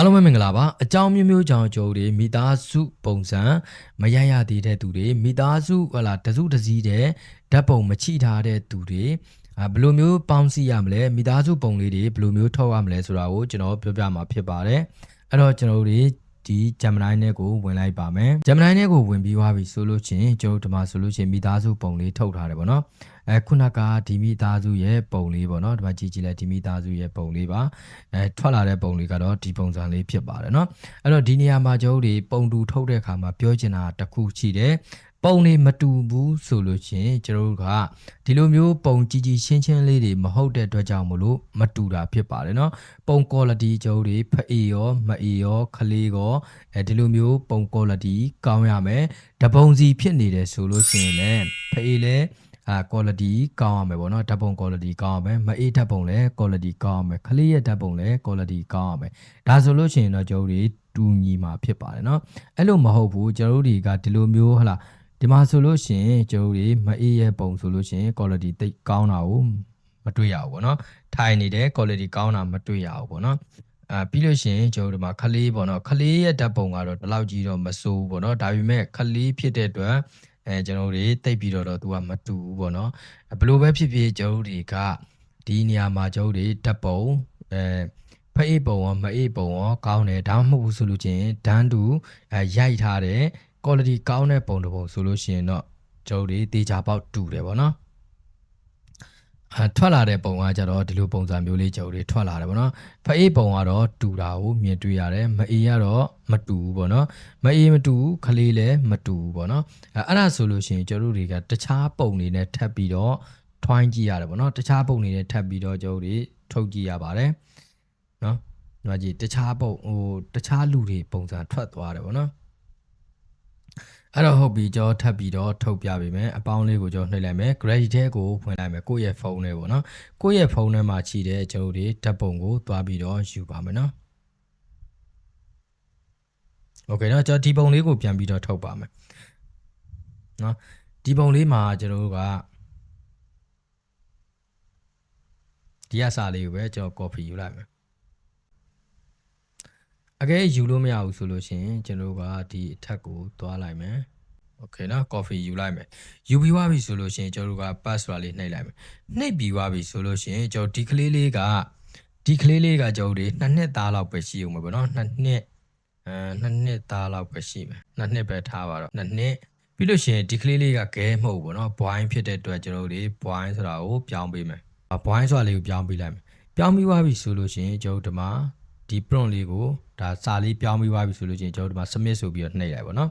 အားလုံးပဲမင်္ဂလာပါအကြောင်းမျိုးမျိုးကြောင့်ကြိုးတွေမိသားစုပုံစံမရရသေးတဲ့သူတွေမိသားစုဟလာတစုတစည်းတဲ့ဓာတ်ပုံမချိထားတဲ့သူတွေအာဘယ်လိုမျိုးပေါင်းစည်းရမလဲမိသားစုပုံလေးတွေဘယ်လိုမျိုးထုတ်ရမလဲဆိုတာကိုကျွန်တော်ပြောပြမှာဖြစ်ပါတယ်အဲ့တော့ကျွန်တော်တို့တွေ ဒီဂျမ်မနိုင်းနဲ့ကိုဝင်လိုက်ပါမယ်ဂျမ်မနိုင်းနဲ့ကိုဝင်ပြီးသွားပြီဆိုလို့ချင်းကျွန်တော်ဒီမှာဆိုလို့ချင်းမိသားစုပုံလေးထုတ်ထားတယ်ပေါ့နော်အဲခုနကဒီမိသားစုရဲ့ပုံလေးပေါ့နော်ဒီမှာကြည့်ကြည့်လိုက်ဒီမိသားစုရဲ့ပုံလေးပါအဲထွက်လာတဲ့ပုံလေးကတော့ဒီပုံစံလေးဖြစ်ပါတယ်နော်အဲ့တော့ဒီနေရာမှာကျွန်တော်တို့တွေပုံတူထုတ်တဲ့အခါမှာပြောချင်တာတစ်ခုရှိတယ် ပုံတွေမတူဘူးဆိုလို့ချင်းကျွန်တော်တို့ကဒီလိုမျိုးပုံကြီးကြီးရှင်းရှင်းလေးတွေမဟုတ်တဲ့အတွက်ကြောင့်မလို့မတူတာဖြစ်ပါတယ်เนาะပုံ quality ကျွန်တော်တို့တွေဖအေရောမအေရောခလေးရောအဲဒီလိုမျိုးပုံ quality ကောင်းရမယ်တပုံစီဖြစ်နေတယ်ဆိုလို့ရှိရင်လည်းဖအေလည်းအာ quality ကောင်းရမယ်ပေါ့နော်ဓာတ်ပုံ quality ကောင်းရမယ်မအေးဓာတ်ပုံလည်း quality ကောင်းရမယ်ခလေးရဲ့ဓာတ်ပုံလည်း quality ကောင်းရမယ်ဒါဆိုလို့ရှိရင်တော့ကျွန်တော်တို့တွေတူညီမှာဖြစ်ပါတယ်เนาะအဲ့လိုမဟုတ်ဘူးကျွန်တော်တို့တွေကဒီလိုမျိုးဟလာ ဒီမှာဆိုလို့ရှိရင်ကျွန်တော်တို့တွေမအေးရဲ့ပုံဆိုလို့ရှိရင် quality တိတ်ကောင်းတာကိုမတွေ့ရဘူးပေါ့နော်ထိုင်နေတဲ့ quality ကောင်းတာမတွေ့ရဘူးပေါ့နော်အာပြီးလို့ရှိရင်ကျွန်တော်တို့ဒီမှာခလေးပေါ့နော်ခလေးရဲ့ဓာတ်ပုံကတော့ဒီလောက်ကြီးတော့မစိုးဘူးပေါ့နော်ဒါပေမဲ့ခလေးဖြစ်တဲ့အတွက်အဲကျွန်တော်တို့တွေတိတ်ပြီးတော့တော့သူကမတူဘူးပေါ့နော်ဘယ်လိုပဲဖြစ်ဖြစ်ကျွန်တော်တို့တွေကဒီနေရာမှာကျွန်တော်တို့တွေဓာတ်ပုံအဲဖအေးပုံရောမအေးပုံရောကောင်းတယ်ဒါမှမဟုတ်ဘူးဆိုလို့ချင်းဒန်းတူအဲရိုက်ထားတဲ့ quality ကောင်းတဲ့ပုံတစ်ပုံဆိုလို့ရှိရင်တော့ကျွန်တော်တို့တေချာပေါက်တူတယ်ပေါ့နော်အထွက်လာတဲ့ပုံကကြတော့ဒီလိုပုံစံမျိုးလေးကျွန်တော်တို့ထွက်လာတယ်ပေါ့နော်ဖအေးပုံကတော့တူတာကိုမြင်တွေ့ရတယ်မအေးကတော့မတူဘူးပေါ့နော်မအေးမတူဘူးခလေးလည်းမတူဘူးပေါ့နော်အဲအဲ့ဒါဆိုလို့ရှိရင်ကျွန်တော်တို့တွေကတခြားပုံတွေနဲ့ထပ်ပြီးတော့ထွိုင်းကြည့်ရတယ်ပေါ့နော်တခြားပုံတွေနဲ့ထပ်ပြီးတော့ကျွန်တော်တို့ထုတ်ကြည့်ရပါတယ်နော်ဒီမှာကြည့်တခြားပုံဟိုတခြားလူတွေပုံစံထွက်သွားတယ်ပေါ့နော် အဲ့တော့ဟုတ်ပြီကြောထပ်ပြီးတော့ထုတ်ပြပေးမယ်အပေါင်းလေးကိုကြောနှိပ်လိုက်မယ် gradient ထဲကိုဖွင့်လိုက်မယ်ကိုယ့်ရဲ့ဖုန်းထဲပေါ့နော်ကိုယ့်ရဲ့ဖုန်းထဲမှာရှိတဲ့ကျွန်တော်တို့ဓာတ်ပုံကိုသွားပြီးတော့ယူပါမယ်နော်โอเคเนาะကျွန်တော်ဒီပုံလေးကိုပြန်ပြီးတော့ထုတ်ပါမယ်เนาะဒီပုံလေးမှာကျွန်တော်တို့ကဒီအစာလေးကိုပဲကျွန်တော် copy ယူလိုက်မယ် အကဲယူလို့မရဘူးဆိုလို့ရှိရင်ကျွန်တော်တို့ကဒီအထက်ကိုသွားလိုက်မယ်โอเคเนาะ coffee ယူလိုက်မယ်ယူပြီးသွားပြီဆိုလို့ရှိရင်ကျွန်တော်တို့က password လေးနှိပ်လိုက်မယ်နှိပ်ပြီးသွားပြီဆိုလို့ရှိရင်ကျွန်တော်ဒီကလေးလေးကဒီကလေးလေးကကျွန်တော်တို့နှစ်နှစ်သားလောက်ပဲရှိအောင်ပဲပေါ့နော်နှစ်နှစ်အဲနှစ်နှစ်သားလောက်ပဲရှိမယ်နှစ်နှစ်ပဲထားပါတော့နှစ်နှစ်ပြီးလို့ရှိရင်ဒီကလေးလေးကဂဲမဟုတ်ဘူးပေါ့နော် boy ဖြစ်တဲ့အတွက်ကျွန်တော်တို့ boy ဆိုတာကိုပြောင်းပေးမယ် boy ဆိုတာလေးကိုပြောင်းပေးလိုက်မယ်ပြောင်းပြီးသွားပြီဆိုလို့ရှိရင်ကျွန်တော်တို့ဒီမှာဒီ prompt လေးကို ဒါစာလေးပြောင်းပြီးသွားပြီဆိုလို့ရှိရင်ကျွန်တော်တို့ဒီမှာ submit ဆိုပြီးတော့နှိပ်လိုက်ပါတော့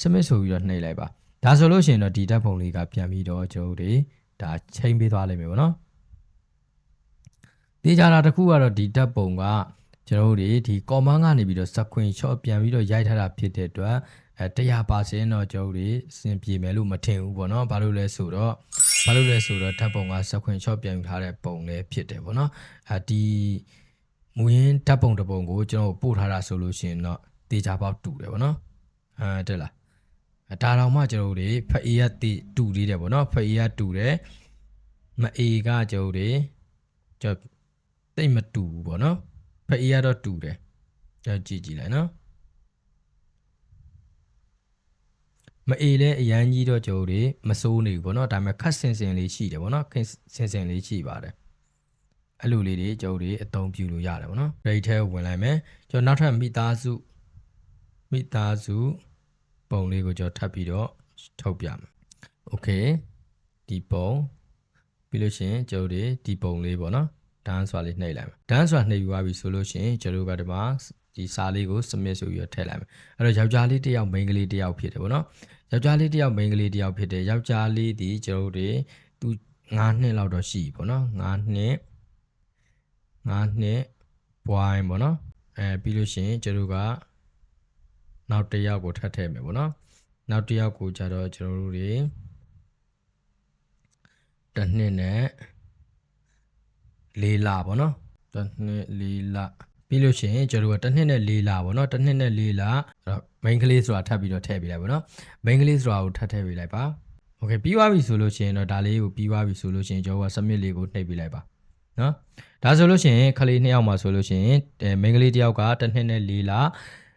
submit ဆိုပြီးတော့နှိပ်လိုက်ပါဒါဆိုလို့ရှိရင်တော့ဒီဓာတ်ပုံလေးကပြန်ပြီးတော့ကျွန်တော်တို့ဒါချိန်ပေးသွားလိမ့်မယ်ပေါ့နော်တေချာတာတစ်ခုကတော့ဒီဓာတ်ပုံကကျွန်တော်တို့ဒီ command ကနေပြီးတော့ screenshot ပြန်ပြီးတော့ရိုက်ထားတာဖြစ်တဲ့အတွက်အဲ100%တော့ကျွန်တော်တို့အဆင်ပြေမယ်လို့မထင်ဘူးပေါ့နော်ဘာလို့လဲဆိုတော့ဘာလို့လဲဆိုတော့ဓာတ်ပုံက screenshot ပြန်ယူထားတဲ့ပုံလေးဖြစ်တယ်ပေါ့နော်အဲဒီ မူရင်းဓာတ်ပုံတစ်ပုံကိုကျွန်တော်ပို့ထားတာဆိုလို့ရှိရင်တော့တေချာပေါက်တူတယ်ပေါ့နော်အဲတက်လားအဲဒါတော့မှကျွန်တော်တို့ဖအေးရတီတူသေးတယ်ပေါ့နော်ဖအေးရတူတယ်မအေးကကျွန်တော်တို့ကျွန်တော်တိတ်မတူဘူးပေါ့နော်ဖအေးရတော့တူတယ်ကျွန်တော်ကြည့်ကြည့်လိုက်နော်မအေးလဲအရန်ကြီးတော့ကျွန်တော်တို့မစိုးနေဘူးပေါ့နော်ဒါပေမဲ့ခက်စင်စင်လေးရှိတယ်ပေါ့နော်ခက်စင်စင်လေးရှိပါတယ် အဲ့လိုလေးတွေကျွန်တော်တို့အသုံးပြုလို့ရတယ်ပေါ့နော် ready ထဲဝင်လိုက်မယ်ကျွန်တော်နောက်ထပ်မိသားစုမိသားစုပုံလေးကိုကျွန်တော်ထပ်ပြီးတော့ထုတ်ပြမယ်။ Okay ဒီပုံပြီးလို့ရှိရင်ကျွန်တော်တို့ဒီပုံလေးပေါ့နော်။ dance ဆိုတာလေးနှိပ်လိုက်မယ်။ dance ဆိုတာနှိပ်ပြီးသွားပြီဆိုလို့ရှိရင်ကျွန်တော်တို့ကဒီမှာဒီစာလေးကို submit ဆိုပြီးတော့ထည့်လိုက်မယ်။အဲ့တော့ယောက်ျားလေးတစ်ယောက်မိန်းကလေးတစ်ယောက်ဖြစ်တယ်ပေါ့နော်။ယောက်ျားလေးတစ်ယောက်မိန်းကလေးတစ်ယောက်ဖြစ်တယ်။ယောက်ျားလေးဒီကျွန်တော်တို့သူ9နှစ်လောက်တော့ရှိပြီပေါ့နော်။9နှစ် 9နှစ် point ပေါ့နော်။အဲပြီးလို့ရှိရင်ကျွန်တော်တို့ကနောက်တစ်ယောက်ကိုထပ်ထည့်မယ်ပေါ့နော်နောက်တစ်ယောက်ကိုကြတော့ကျွန်တော်တို့တွေတစ်နှစ်နဲ့လေးလပေါ့နော်တစ်နှစ်လေးလပြီးလို့ရှိရင်ကျွန်တော်တို့ကတစ်နှစ်နဲ့လေးလပေါ့နော်တစ်နှစ်နဲ့လေးလအဲ့တော့ main ကလေးဆိုတာထပ်ပြီးတော့ထည့်ပေးလိုက်ပေါ့နော် main ကလေးဆိုတာကိုထပ်ထည့်ပေးလိုက်ပါโอเคပြီးသွားပြီဆိုလို့ရှိရင်တော့ဒါလေးကိုပြီးသွားပြီဆိုလို့ရှိရင်ကျွန်တော်က submit လေးကိုနှိပ်ပေးလိုက်ပါ နော်ဒါဆိုလို့ရှိရင်ခလေးနှစ်ယောက်မှာဆိုလို့ရှိရင်အဲမိန်းကလေးတစ်ယောက်ကတစ်နှစ်နဲ့၄လ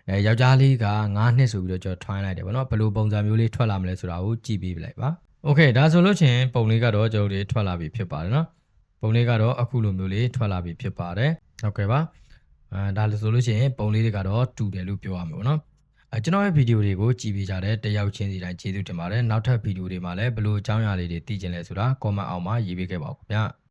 အဲယောက်ျားလေးက9နှစ်ဆိုပြီးတော့ကျွန်တော်ထွိုင်းလိုက်တယ်ဗောနော်ဘယ်လိုပုံစံမျိုးလေးထွက်လာမလဲဆိုတာကိုကြည့်ပြီးလိုက်ပါโอเคဒါဆိုလို့ရှိရင်ပုံလေးကတော့ကျွန်တော်တို့ထွက်လာပြီဖြစ်ပါတယ်နော်ပုံလေးကတော့အခုလိုမျိုးလေးထွက်လာပြီဖြစ်ပါတယ်ဟုတ်ကဲ့ပါအဲဒါလို့ဆိုလို့ရှိရင်ပုံလေးတွေကတော့တူတယ်လို့ပြောရမှာဗောနော်အဲကျွန်တော်ရဲ့ဗီဒီယိုတွေကိုကြည့်ပေးကြတဲ့တယောက်ချင်းစီတိုင်းကျေးဇူးတင်ပါတယ်နောက်ထပ်ဗီဒီယိုတွေမှာလည်းဘယ်လိုအကြောင်းအရာလေးတွေသိချင်လဲဆိုတာ comment အောက်မှာရေးပေးခဲ့ပါဦးခင်ဗျာ